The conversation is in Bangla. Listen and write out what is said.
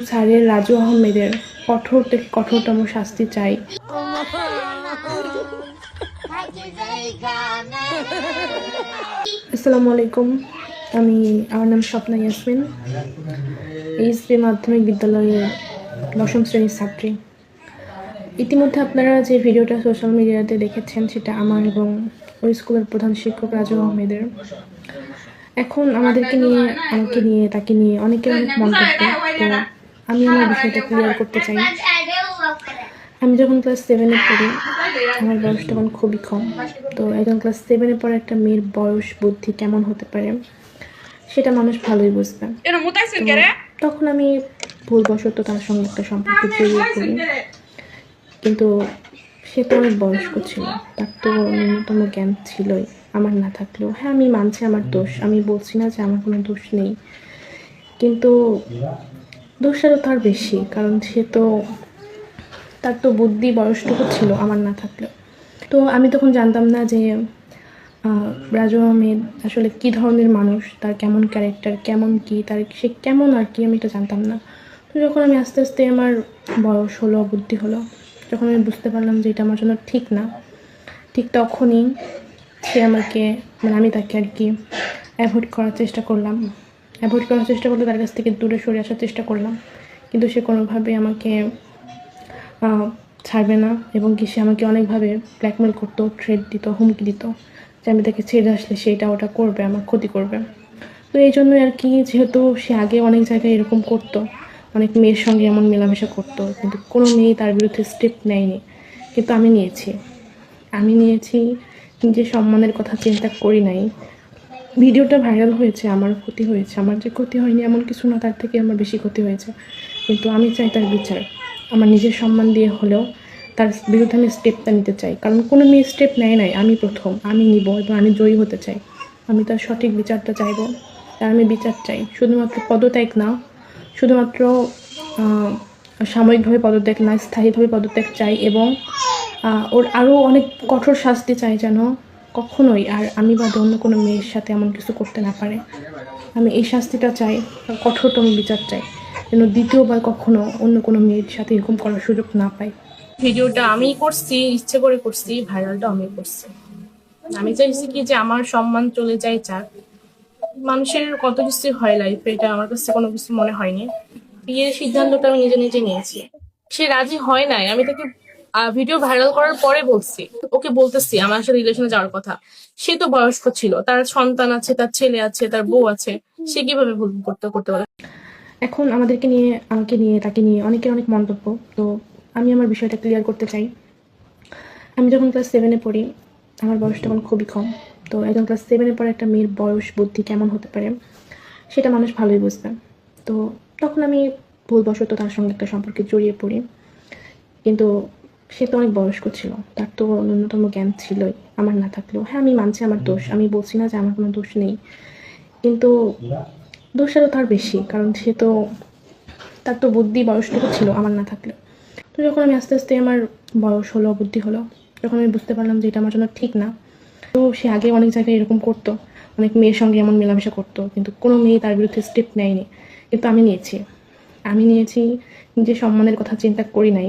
স্যারের রাজু আহমেদের কঠোর থেকে কঠোরতম শাস্তি চাই। আসসালামু আলাইকুম। আমি, আমার নাম স্বপ্না ইয়াসমিন। এইচবি মাধ্যমিক বিদ্যালয়ের দশম শ্রেণির ছাত্রী। ইতিমধ্যে আপনারা যে ভিডিওটা সোশ্যাল মিডিয়াতে দেখেছেন, সেটা আমার এবং ওই স্কুলের প্রধান শিক্ষক রাজু আহমেদের। এখন আমাদেরকে নিয়ে, আমাকে নিয়ে, তাকে নিয়ে অনেকের অনেক মন্তব্য আমি আমার বিষয়টা ক্লিয়ার করতে চাই। আমি যখন ক্লাস সেভেনে পড়ি আমার বয়স তখন খুবই কম। তো একজন ক্লাস সেভেনে পড়া একটা মেয়ের বয়স বুদ্ধি কেমন হতে পারে সেটা মানুষ ভালোই বুঝবে। তখন আমি ভুলবশত তার সঙ্গে একটা সম্পর্ক জড়িয়ে পড়ি কিন্তু সে তো অনেক বয়স্ক ছিল তার তো ন্যূনতম জ্ঞান ছিলই আমার না থাকলেও। হ্যাঁ আমি মানছি আমার দোষ আমি বলছি না যে আমার কোনো দোষ নেই। কিন্তু দোষটা তার বেশি, কারণ সে তো, তার তো বুদ্ধি বয়সটুকু ছিল আমার না থাকলেও। তো আমি তখন জানতাম না যে রাজু আহমেদ আসলে কী ধরনের মানুষ, তার কেমন ক্যারেক্টার কেমন কি, তার সে কেমন আর কি, আমি এটা জানতাম না। তো যখন আমি আস্তে আস্তে আমার বয়স হলো, বুদ্ধি হলো, যখন আমি বুঝতে পারলাম যে এটা আমার জন্য ঠিক না, ঠিক তখনই সে আমাকে মানে আমি তাকে আর কি অ্যাভয়েড করার চেষ্টা করলাম। অ্যাভয়েড করার চেষ্টা করলে তার কাছ থেকে দূরে সরে আসার চেষ্টা করলাম। কিন্তু সে কোনোভাবে আমাকে ছাড়বে না এবং কি সে আমাকে অনেকভাবে ব্ল্যাকমেল করতো থ্রেড দিত, হুমকি দিত যে আমি তাকে ছেড়ে আসলে সে এটা ওটা করবে, আমার ক্ষতি করবে। তো এই জন্যই আর কি, যেহেতু সে আগে অনেক জায়গায় এরকম করতো, অনেক মেয়ের সঙ্গে এমন মেলামেশা করতো, কিন্তু কোনো মেয়ে তার বিরুদ্ধে স্টেপ নেয়নি। কিন্তু আমি নিয়েছি। আমি নিয়েছি নিজের সম্মানের কথা চিন্তা করি নাই ভিডিওটা ভাইরাল হয়েছে, আমার ক্ষতি হয়েছে, আমার যে ক্ষতি হয়নি এমন কিছু না, তার থেকে আমার বেশি ক্ষতি হয়েছে। কিন্তু আমি চাই তার বিচার, আমার নিজের সম্মান দিয়ে হলেও তার বিরুদ্ধে আমি স্টেপটা নিতে চাই। কারণ কোনো মেয়ে স্টেপ নেয় নাই, আমি প্রথম, আমি নিব এবং আমি জয়ী হতে চাই। আমি তার সঠিক বিচারটা চাইব, তার আমি বিচার চাই। শুধুমাত্র পদত্যাগ না, শুধুমাত্র সাময়িকভাবে পদত্যাগ না, স্থায়ীভাবে পদত্যাগ চাই এবং ওর আরও অনেক কঠোর শাস্তি চাই যেন কখনোই আর আমি বাদে অন্য কোনো মেয়ের সাথে এমন কিছু করতে না পারে। আমি এই শাস্তিটা চাই, কঠোরতম বিচার চাই, যেন দ্বিতীয়বার কখনো অন্য কোনো মেয়ের সাথে এরকম করার সুযোগ না পাই। ভিডিওটা আমি করছি, ইচ্ছে করে করছি ভাইরালটা আমি করছি। আমি চাইছি কি যে আমার সম্মান চলে যায় যাক মানুষের কত কিছু হয় লাইফে এটা আমার কাছে কোনো কিছু মনে হয়নি। বিয়ের সিদ্ধান্তটা আমি নিজে নিজে নিয়েছি। সে রাজি হয় নাই, আমি তাকে ভিডিও ভাইরাল করার পরে বলছি, ওকে বলতেছি আমার সাথে রিলেশনে যাওয়ার কথা। সে তো বয়স্ক ছিল, তার সন্তান আছে, তার ছেলে আছে, তার বউ আছে, সে কীভাবে ভুল করতে করতে পারে? এখন আমাদেরকে নিয়ে, আমাকে নিয়ে, তাকে নিয়ে অনেকের অনেক মন্তব্য, তো আমি আমার বিষয়টা ক্লিয়ার করতে চাই। আমি যখন ক্লাস সেভেনে পড়ি, আমার বয়স তখন খুবই কম, তো একজন ক্লাস সেভেনে পড়া একটা মেয়ের বয়স বুদ্ধি কেমন হতে পারে, সেটা মানুষ ভালোই বুঝবে। তো তখন আমি ভুলবশত তার সঙ্গে একটা সম্পর্কে জড়িয়ে পড়ি, কিন্তু সে তো অনেক বয়স্ক ছিল, তার তো ন্যূনতম জ্ঞান ছিলই, আমার না থাকলেও। হ্যাঁ আমি মানছি আমার দোষ, আমি বলছি না যে আমার কোনো দোষ নেই। কিন্তু দোষটা তো তার বেশি, কারণ সে তো, তার তো বুদ্ধি বয়সটুকু ছিল, আমার না থাকলেও। তো যখন আমি আস্তে আস্তে আমার বয়স হলো, বুদ্ধি হলো, যখন আমি বুঝতে পারলাম যে এটা আমার জন্য ঠিক না, তো সে আগে অনেক জায়গায় এরকম করতো, অনেক মেয়ের সঙ্গে এমন মেলামেশা করতো, কিন্তু কোনো মেয়ে তার বিরুদ্ধে স্টেপ নেয়নি। কিন্তু আমি নিয়েছি। আমি নিয়েছি নিজের সম্মানের কথা চিন্তা করি নাই।